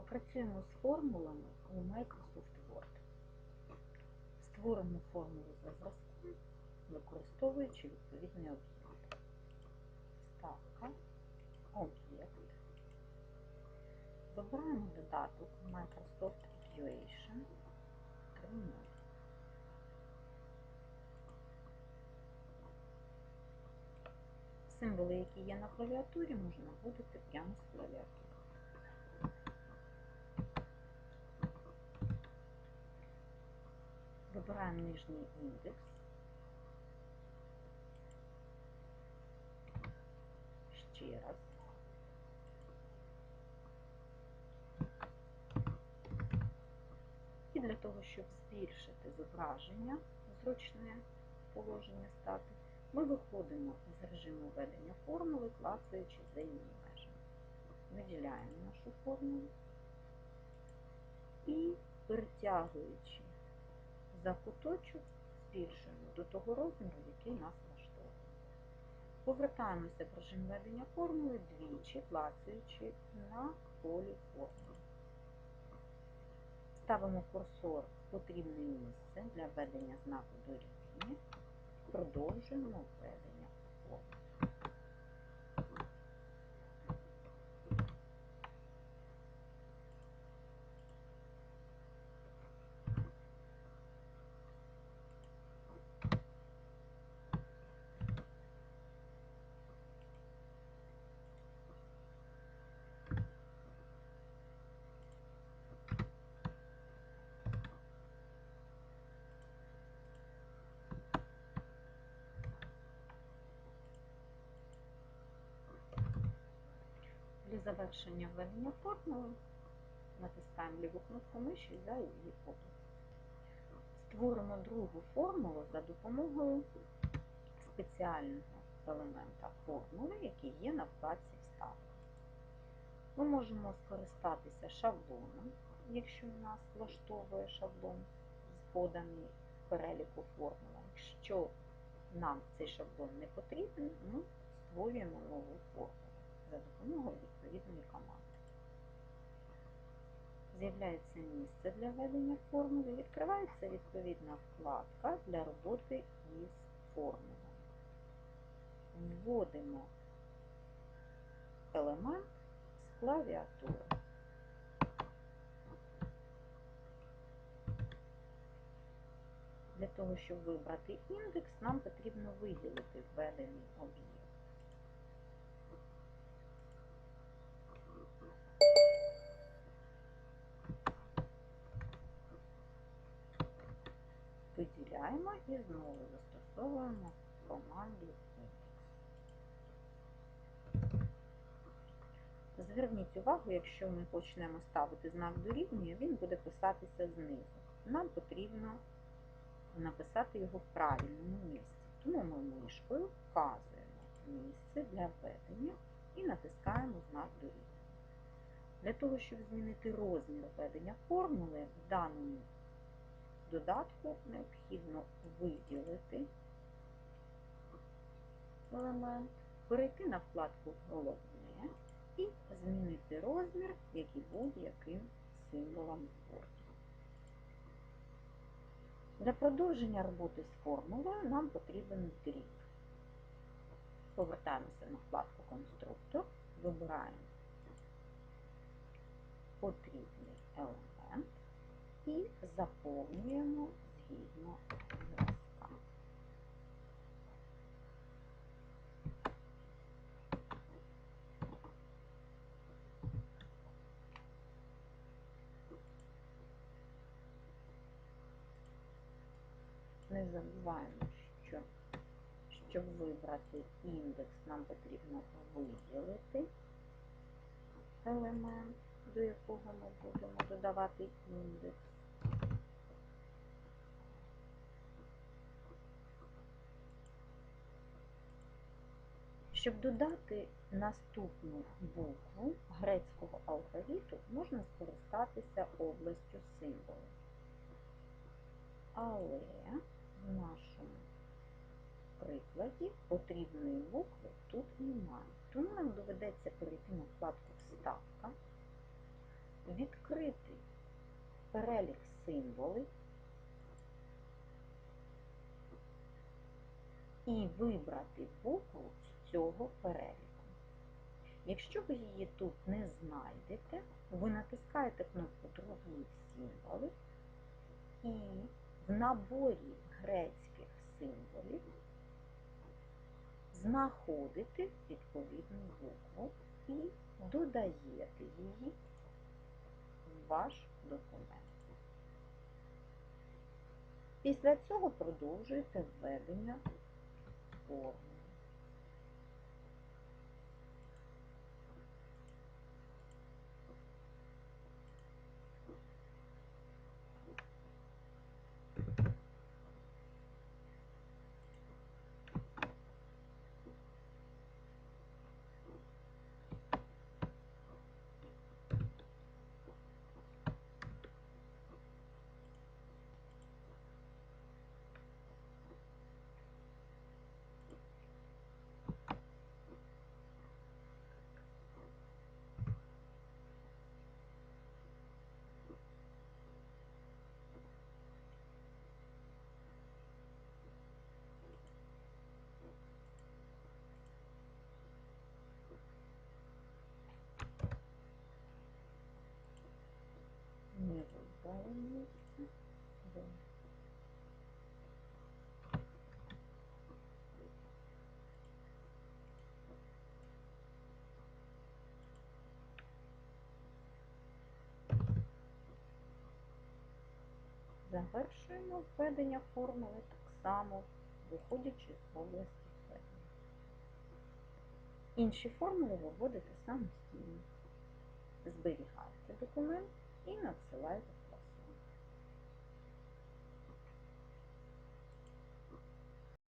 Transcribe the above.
Попрацюємо з формулами у Microsoft Word. Створимо формулу за зразком, використовуючи відповідний об'єкт. Ставка, об'єкт. Вибираємо додаток Microsoft Equation 3.0. Символи, які є на клавіатурі, можна вводити прямо з клавіатури. Вибираємо нижній індекс. Ще раз. І для того, щоб збільшити зображення, зручне положення стати, ми виходимо з режиму ведення формули, клацаючи за її межами. Виділяємо нашу формулу і перетягуючи за куточок, збільшуємо до того розміру, який нас влаштовує. Повертаємося режим ведення формули двічі, клацаючи на полі формули. Ставимо курсор в потрібне місце для введення знаку дорівнює. Продовжуємо введення формули. Для завершення введення формули натискаємо ліву кнопку миші за її область. Створимо другу формулу за допомогою спеціального елемента формули, який є на вкладці Вставка. Ми можемо скористатися шаблоном, якщо нас влаштовує шаблон з поданий переліку формула. Якщо нам цей шаблон не потрібен, ми створюємо нову формулу за допомогою відповідної команди. З'являється місце для введення формули, відкривається відповідна вкладка для роботи із формулами. Вводимо елемент з клавіатури. Для того, щоб вибрати індекс, нам потрібно виділити введений об'єкт. Виділяємо і знову застосовуємо команду індекс. Зверніть увагу, якщо ми почнемо ставити знак дорівнює, він буде писатися знизу. Нам потрібно написати його в правильному місці. Тому ми мишкою вказуємо місце для введення і натискаємо знак дорівнює. Для того, щоб змінити розмір введення формули, в даному додатку необхідно виділити елемент, перейти на вкладку Головне і змінити розмір, як і будь-яким символом Word. Для продовження роботи з формулою нам потрібен дріб. Повертаємося на вкладку Конструктор, вибираємо потрібний елемент і заповнюємо згідно зразка. Не забуваємо, що щоб вибрати індекс, нам потрібно виділити елемент, до якого ми будемо додавати індекс. Щоб додати наступну букву грецького алфавіту, можна скористатися областю символів. Але в нашому прикладі потрібної букви тут немає. Тому нам доведеться перейти на вкладку Вставка, відкрити перелік символів і вибрати букву з цього переліку. Якщо ви її тут не знайдете, ви натискаєте кнопку Другі символи і в наборі грецьких символів знаходите відповідну букву і додаєте її ваш документ. Після цього продовжуєте введення форми. Вибрали місце. Завершуємо введення формули так само, виходячи з області введення. Інші формули ви вводите самостійно. Зберігайте документ і надсилайте